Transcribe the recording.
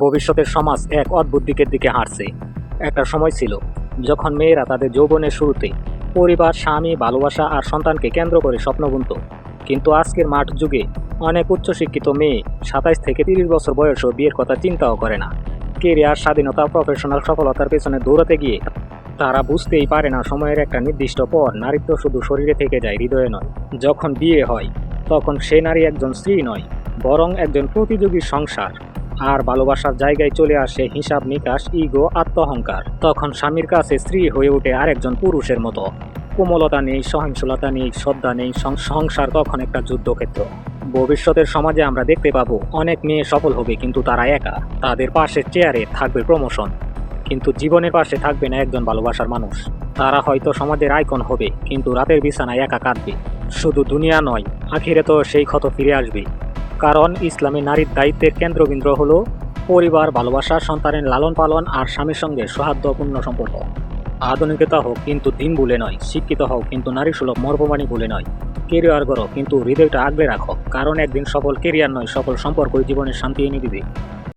ভবিষ্যতের সমাজ এক অদ্ভুত দিকের দিকে হাঁটছে। একটা সময় ছিল যখন মেয়েরা তাদের যৌবনের শুরুতে পরিবার, স্বামী, ভালোবাসা আর সন্তানকে কেন্দ্র করে স্বপ্ন বুনত। কিন্তু আজকের মাঠ যুগে অনেক উচ্চশিক্ষিত মেয়ে সাতাইশ থেকে তিরিশ বছর বয়সও বিয়ের কথা চিন্তাও করে না। কেরিয়ার, স্বাধীনতা, প্রফেশনাল সফলতার পেছনে দৌড়াতে গিয়ে তারা বুঝতেই পারে না সময়ের একটা নির্দিষ্ট পর নারীত্ব শুধু শরীরে থেকে যায়, হৃদয়ে নয়। যখন বিয়ে হয়, তখন সে নারী একজন স্ত্রী নয়, বরং একজন প্রতিযোগীর সংসার। আর ভালোবাসার জায়গায় চলে আসে হিসাব নিকাশ, ইগো, আত্মহংকার। তখন স্বামীর কাছে স্ত্রী হয়ে ওঠে আরেকজন পুরুষের মতো। কোমলতা নেই সহিংসলতা নেই, শ্রদ্ধা নেই সংসার তখন একটা যুদ্ধক্ষেত্র। ভবিষ্যতের সমাজে আমরা দেখতে পাবো, অনেক মেয়ে সফল হবে কিন্তু তারা একা। তাদের পাশে চেয়ারে থাকবে প্রমোশন কিন্তু জীবনের পাশে থাকবে না একজন ভালোবাসার মানুষ। তারা হয়তো সমাজের আইকন হবে, কিন্তু রাতের বিছানায় একা কাঁদবে। শুধু দুনিয়া নয় আখিরে তো সেই ক্ষত ফিরে আসবে। কারণ ইসলামী নারীর দায়িত্বের কেন্দ্রবিন্দু হল পরিবার, ভালোবাসা, সন্তানের লালন পালন আর স্বামীর সঙ্গে সৌহার্দ্যপূর্ণ সম্পর্ক। আধুনিকতা হোক কিন্তু দিন ভুলে নয়, শিক্ষিত হোক কিন্তু নারী সুলভ মর্মবাণী ভুলে নয়। কেরিয়ার করো কিন্তু হৃদয়টা আগলে রাখো, কারণ একদিন সফল কেরিয়ার নয়, সফল সম্পর্কই জীবনের শান্তি এনে দিবে।